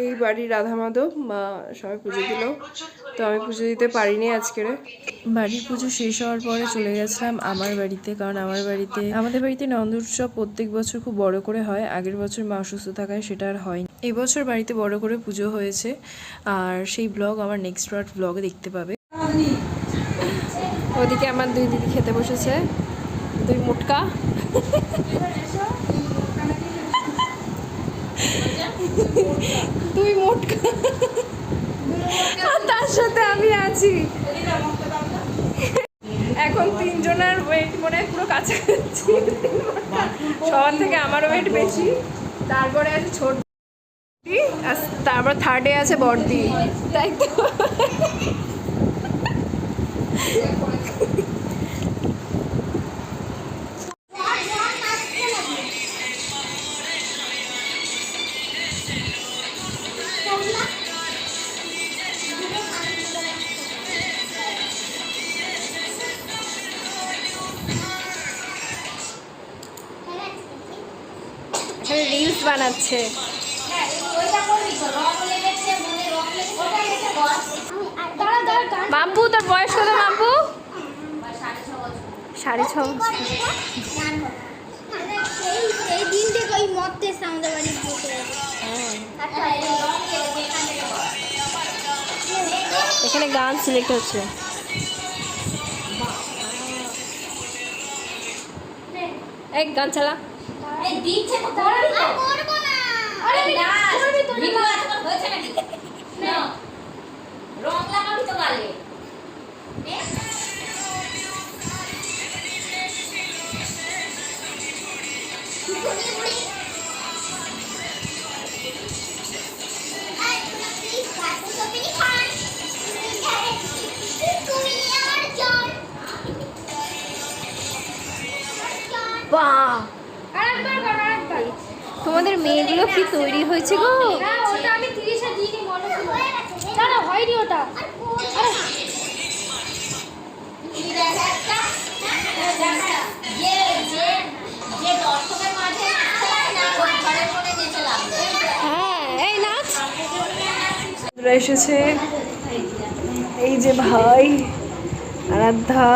এই বাড়ির রাধা মাধব মা সবাই পুজো দিল। তো আমি পুজো দিতে পারিনি আজকের বাড়ির পুজো শেষ হওয়ার পরে চলে গেছিলাম আমার বাড়িতে কারণ আমার বাড়িতে আমাদের বাড়িতে নন্দ উৎসব প্রত্যেক বছর খুব বড় করে হয়। আগের বছর মা অসুস্থ থাকায় সেটা আর হয়নি। এবছর বাড়িতে বড় করে পুজো হয়েছে। আর সেই ব্লগ আমার নেক্সট পার্ট ব্লগে দেখতে পাবে। ওদিকে আমার দুই দিদি খেতে বসেছে। দুই মোটকা দুই মোটকা আর তার সাথে আছি এখন তিনজনের ওয়েট মনে হয় পুরো কাছাকাছি। সবার থেকে আমার ওয়েট বেশি। তারপরে আছে ছোট তারপর থার্ডে আছে বর্দি। তাই তো রিলস বানাচ্ছে। মাম্পু তোর বয়স কত মাম্পু? সাড়ে ছ বছর। এই দিন থেকে ওই মদ টেস্ট আমাদের বাড়ি এখানে গান সিলেক্ট হচ্ছে। এক গান চালা। দিচ্ছে তো করবি তো। করব না। আরে না করবি তো ভিডিও আজকাল হয়েছে নাকি? না। রং লাগাবি তো গালে। তুমি তোমাদের মেয়েগুলো কি তৈরি হয়েছে গো? না ওটা আমি 30 এ দিইনি মনে ছিল না না হয়নি ওটা। আরে যে যে যে দর্শকের মাঝে না ওই ঘরে মনে নেচে লাগবে হ্যাঁ এই নাচ ওরা এসেছে এই যে ভাই আরাধ্যা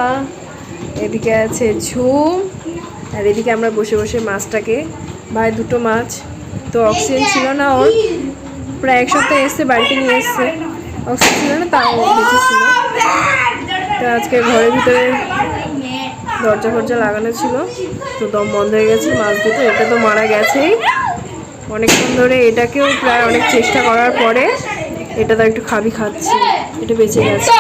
এদিকে আছে ঝুম আর এদিকে আমরা বসে বসে মাছটাকে ভাই দুটো মাছ। তো অক্সিজেন ছিল না ওর। প্রায় এক সপ্তাহ এসছে বাড়িতে নিয়ে এসছে। অক্সিজেন ছিল না তাও ছিল। তো আজকে ঘরের ভিতরে দরজা ফরজা লাগানো ছিল। তো দম বন্ধ হয়ে গেছে মাছ দুটো। এটা তো মারা গেছেই। অনেকক্ষণ ধরে এটাকেও প্রায় অনেক চেষ্টা করার পরে এটা তো একটু খাবি খাচ্ছে। এটা বেঁচে গেছে।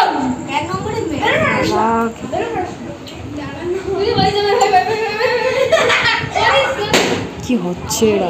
কি হচ্ছে এরা?